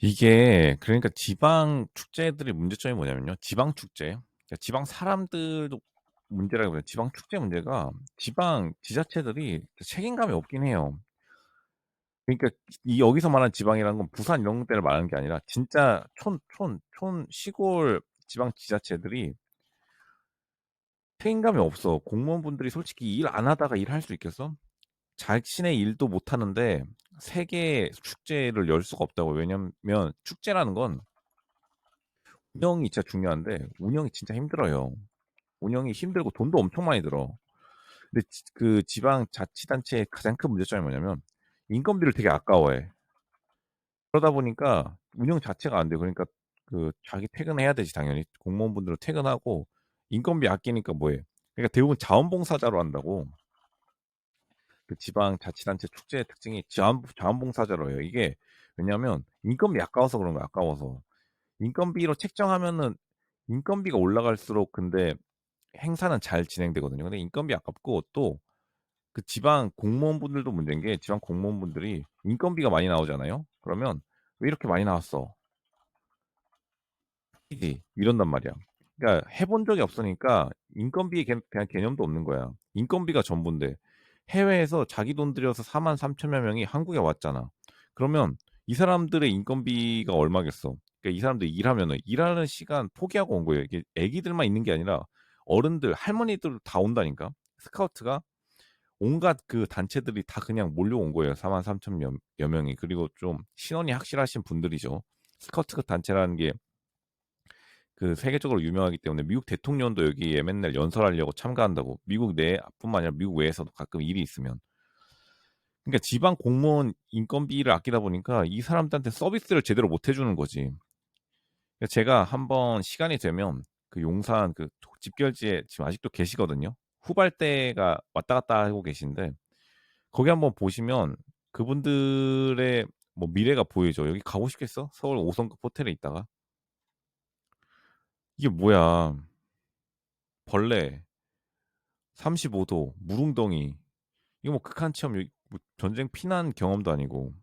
이게 그러니까 지방 축제들의 문제점이 뭐냐면요. 지방 축제 그러니까 지방 사람들도 문제라기보다는 지방 축제 문제가 지방 지자체들이 책임감이 없긴 해요. 그러니까 이 여기서 말하는 지방이라는 건 부산 이런 데를 말하는 게 아니라 진짜 촌 촌 촌 시골 지방 지자체들이 책임감이 없어. 공무원분들이 솔직히 일 안 하다가 일할 수 있겠어? 자신의 일도 못 하는데 세계 축제를 열 수가 없다고. 왜냐면 축제라는 건 운영이 진짜 중요한데 운영이 진짜 힘들어요. 운영이 힘들고 돈도 엄청 많이 들어. 근데 지- 그 지방 자치단체의 가장 큰 문제점이 뭐냐면 인건비를 되게 아까워해. 그러다 보니까 운영 자체가 안 돼. 그러니까 그 자기 퇴근해야 되지 당연히 공무원분들은 퇴근하고 인건비 아끼니까 뭐해? 그러니까 대부분 자원봉사자로 한다고. 그 지방 자치단체 축제의 특징이 자원, 자원봉사자로 해요. 이게 왜냐하면 인건비 아까워서 그런 거야. 아까워서 인건비로 책정하면은 인건비가 올라갈수록 근데 행사는 잘 진행되거든요. 근데 인건비 아깝고 또 그 지방 공무원분들도 문제인 게 지방 공무원분들이 인건비가 많이 나오잖아요. 그러면 왜 이렇게 많이 나왔어? 이지 이런단 말이야. 그러니까 해본 적이 없으니까 인건비에 개- 대한 개념도 없는 거야. 인건비가 전부인데 해외에서 자기 돈 들여서 4만 3천여 명이 한국에 왔잖아. 그러면 이 사람들의 인건비가 얼마겠어? 그러니까 이 사람들이 일하면은 일하는 시간 포기하고 온 거예요. 이게 애기들만 있는 게 아니라 어른들, 할머니들 다 온다니까. 스카우트가 온갖 그 단체들이 다 그냥 몰려온 거예요. 4만 3천여 명이. 그리고 좀 신원이 확실하신 분들이죠. 스카우트 단체라는 게 그 세계적으로 유명하기 때문에 미국 대통령도 여기에 맨날 연설하려고 참가한다고. 미국 내뿐만 아니라 미국 외에서도 가끔 일이 있으면. 그러니까 지방 공무원 인건비를 아끼다 보니까 이 사람들한테 서비스를 제대로 못 해주는 거지. 그러니까 제가 한번 시간이 되면 그 용산 그 집결지에 지금 아직도 계시거든요. 후발대가 왔다 갔다 하고 계신데 거기 한번 보시면 그분들의 뭐 미래가 보이죠. 여기 가고 싶겠어? 서울 5성급 호텔에 있다가 이게 뭐야? 벌레. 35 도. 무릉덩이. 이거 뭐 극한 체험. 뭐 전쟁 피난 경험도 아니고